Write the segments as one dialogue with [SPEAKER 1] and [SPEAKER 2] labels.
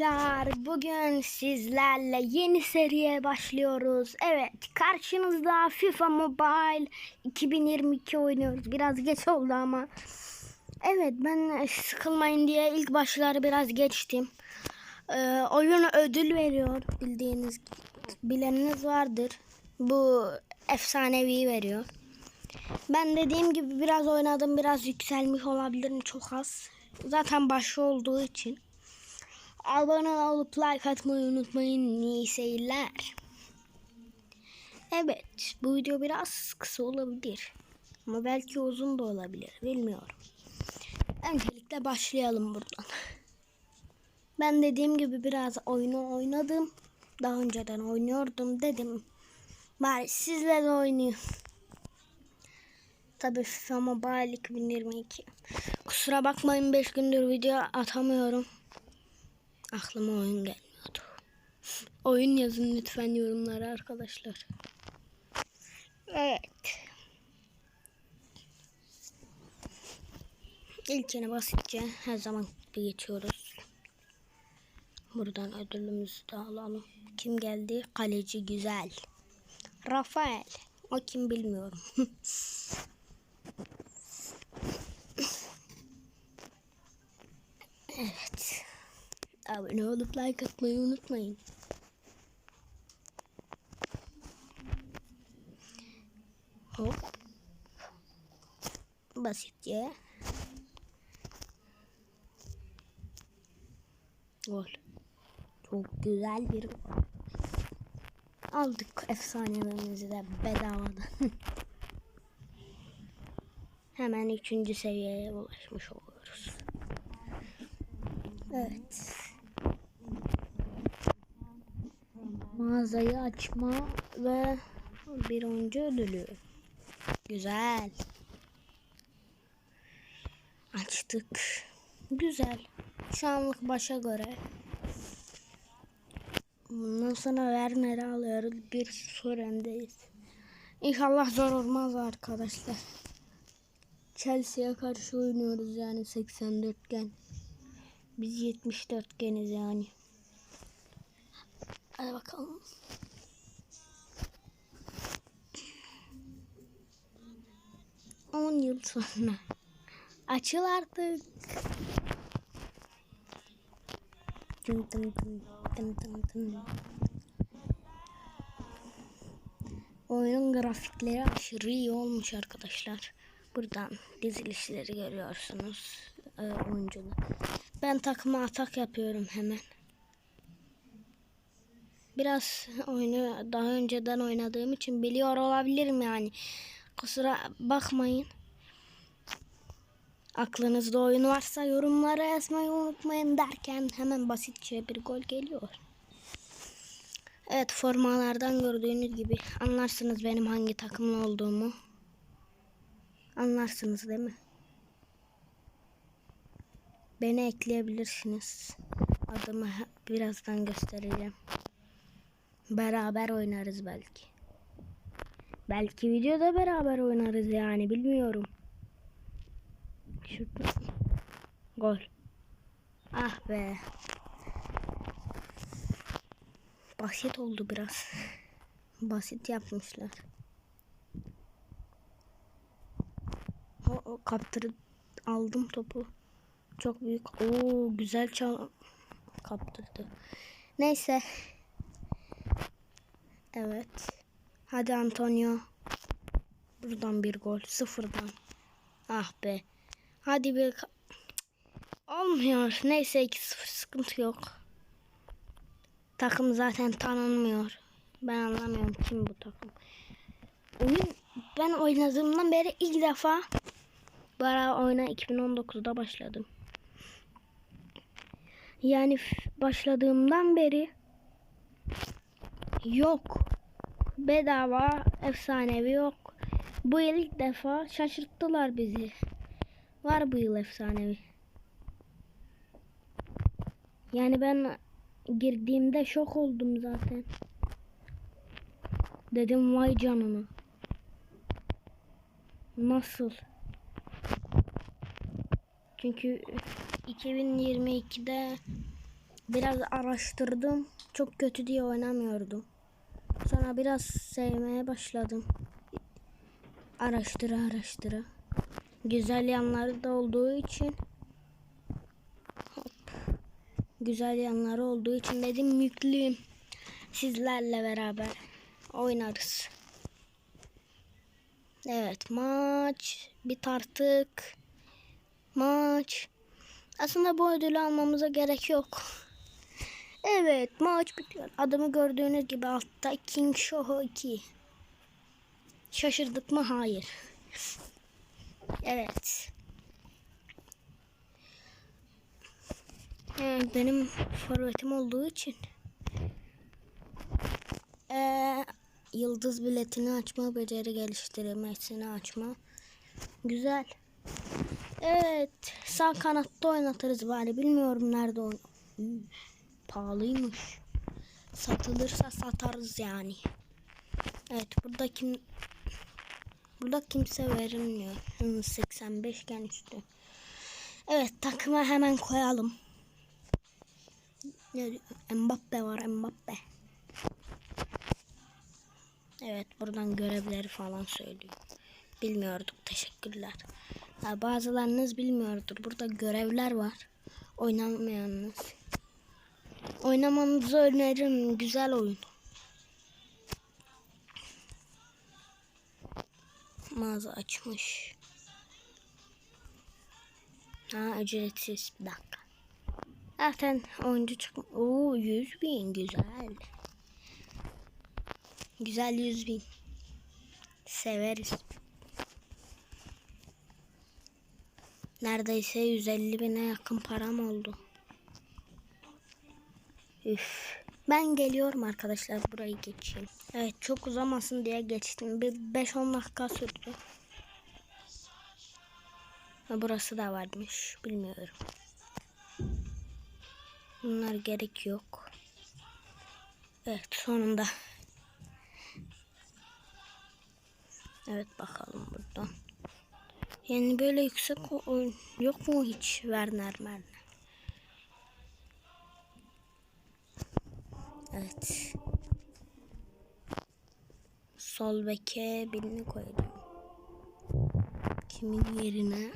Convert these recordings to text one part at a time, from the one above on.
[SPEAKER 1] arkadaşlar bugün sizlerle yeni seriye başlıyoruz. Evet karşınızda FIFA Mobile 2022 oynuyoruz. Biraz geç oldu ama. Evet ben sıkılmayın diye ilk başları biraz geçtim. Ee, oyun ödül veriyor bildiğiniz bileniniz vardır. Bu efsanevi veriyor. Ben dediğim gibi biraz oynadım biraz yükselmiş olabilirim çok az. Zaten başı olduğu için. Abone olup like atmayı unutmayın. İyi seyirler. Evet bu video biraz kısa olabilir. Ama belki uzun da olabilir. Bilmiyorum. Öncelikle başlayalım buradan. Ben dediğim gibi biraz oyunu oynadım. Daha önceden oynuyordum dedim. Bari sizle de oynayayım. Tabii FIFA Mobile 2022. Kusura bakmayın 5 gündür video atamıyorum. Aklıma oyun gelmiyordu. Oyun yazın lütfen yorumlara arkadaşlar. Evet. İlkine basitçe her zaman gibi geçiyoruz. Buradan ödülümüzü de alalım. Kim geldi? Kaleci güzel. Rafael. O kim bilmiyorum. evet. Abone olup like atmayı unutmayın. Hop. Basitçe. Gol. Çok güzel bir. Aldık efsanelerimizi de bedavadan. Hemen üçüncü seviyeye ulaşmış oluyoruz. Evet. Mağazayı açma ve bir oyuncu ödülü. Güzel. Açtık. Güzel. Şu anlık başa göre. Bundan sonra Werner'i alıyoruz. Bir sorundeyiz. İnşallah zor olmaz arkadaşlar. Chelsea'ye karşı oynuyoruz yani 84 gen. Biz 74 geniz yani. Hadi bakalım. On yıl sonra. Açıl artık. Tın tın tın tın tın tın. Oyunun grafikleri aşırı iyi olmuş arkadaşlar. Buradan dizilişleri görüyorsunuz. Ee, oyuncuda. Ben takıma atak yapıyorum hemen. Biraz oyunu daha önceden oynadığım için biliyor olabilirim yani. Kusura bakmayın. Aklınızda oyun varsa yorumlara yazmayı unutmayın derken hemen basitçe bir gol geliyor. Evet formalardan gördüğünüz gibi anlarsınız benim hangi takımlı olduğumu. Anlarsınız değil mi? Beni ekleyebilirsiniz. Adımı birazdan göstereceğim. Beraber oynarız belki. Belki videoda beraber oynarız yani bilmiyorum. Şurada. Gol. Ah be. Basit oldu biraz. Basit yapmışlar. O, o kaptırıp aldım topu. Çok büyük. Oo güzel çal kaptırdı. Neyse. Evet. Hadi Antonio. Buradan bir gol. Sıfırdan. Ah be. Hadi bir... Olmuyor. Neyse 2-0 sıkıntı yok. Takım zaten tanınmıyor. Ben anlamıyorum kim bu takım. Oyun ben oynadığımdan beri ilk defa bara oyuna 2019'da başladım. Yani başladığımdan beri yok. Bedava efsanevi yok. Bu yıl ilk defa şaşırttılar bizi. Var bu yıl efsanevi. Yani ben girdiğimde şok oldum zaten. Dedim vay canına. Nasıl? Çünkü 2022'de biraz araştırdım. Çok kötü diye oynamıyordum. Sonra biraz sevmeye başladım. Araştıra araştıra. Güzel yanları da olduğu için hop, güzel yanları olduğu için dedim yüklüyüm. Sizlerle beraber oynarız. Evet maç bit artık. Maç. Aslında bu ödülü almamıza gerek yok. Evet maç bitiyor. Adımı gördüğünüz gibi altta King Show 2. Şaşırdık mı? Hayır. Evet. Evet, benim forvetim olduğu için ee, yıldız biletini açma, beceri geliştirmesini açma. Güzel. Evet, sağ kanatta oynatırız bari. Bilmiyorum nerede oyn. Hmm, pahalıymış. Satılırsa satarız yani. Evet, burada kim Burada kimse verilmiyor. Hız 85 iken üstü. Evet takıma hemen koyalım. Mbappe var Mbappe. Evet buradan görevleri falan söylüyor. Bilmiyorduk teşekkürler. Ya bazılarınız bilmiyordur. Burada görevler var. Oynamayanınız. Oynamanızı öneririm. Güzel oyun. mağaza açmış. Ha ücretsiz bir dakika. Zaten oyuncu çıkma. Oo 100 bin güzel. Güzel 100 bin. Severiz. Neredeyse 150 bine yakın param oldu. Üf. Ben geliyorum arkadaşlar burayı geçeyim. Evet çok uzamasın diye geçtim. Bir 5-10 dakika sürdü. Burası da varmış. Bilmiyorum. Bunlar gerek yok. Evet sonunda. Evet bakalım buradan. Yani böyle yüksek oyun yok mu hiç Werner Werner? Evet. Sol beke birini koydum. Kimin yerine?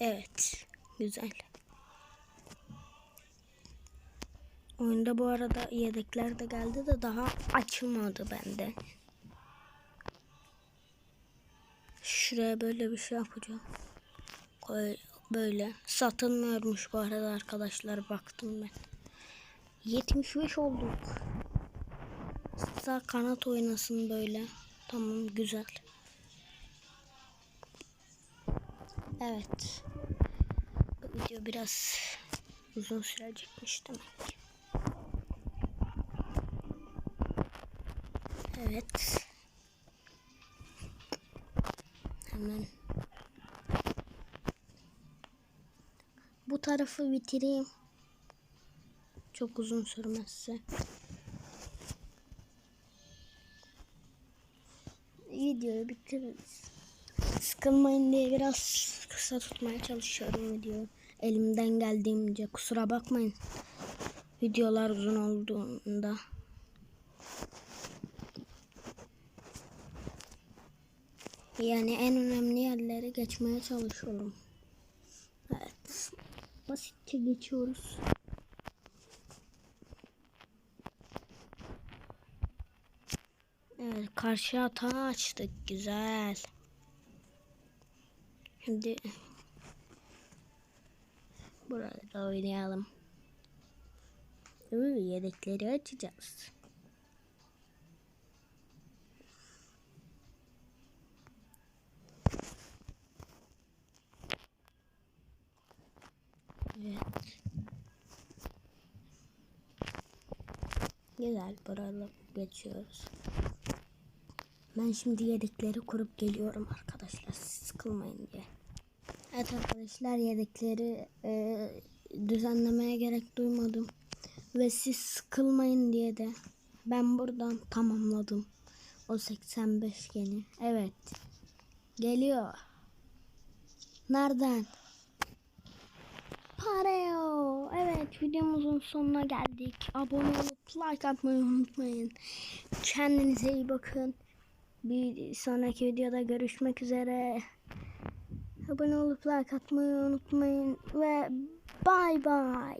[SPEAKER 1] Evet. Güzel. Oyunda bu arada yedekler de geldi de daha açılmadı bende. Şuraya böyle bir şey yapacağım. Koy, böyle. Satılmıyormuş bu arada arkadaşlar baktım ben. 75 olduk. Sağ kanat oynasın böyle. Tamam güzel. Evet. Bu video biraz uzun sürecekmiş demek. Evet. Hemen bu tarafı bitireyim. Çok uzun sürmezse. Videoyu bitiririz. Sıkılmayın diye biraz kısa tutmaya çalışıyorum videoyu. Elimden geldiğince kusura bakmayın. Videolar uzun olduğunda. Yani en önemli yerlere geçmeye çalışıyorum. Basitçe geçiyoruz. Evet karşı hata açtık. Güzel. Şimdi burada oynayalım. Yedekleri açacağız. Evet. Güzel buralı geçiyoruz. Ben şimdi yedekleri kurup geliyorum arkadaşlar. Sıkılmayın diye. Evet arkadaşlar yedekleri e, düzenlemeye gerek duymadım. Ve siz sıkılmayın diye de ben buradan tamamladım. O 85 geni. Evet. Geliyor. Nereden? Pareo. Evet videomuzun sonuna geldik. Abone olup like atmayı unutmayın. Kendinize iyi bakın. Bir sonraki videoda görüşmek üzere. Abone olup like atmayı unutmayın ve bay bay.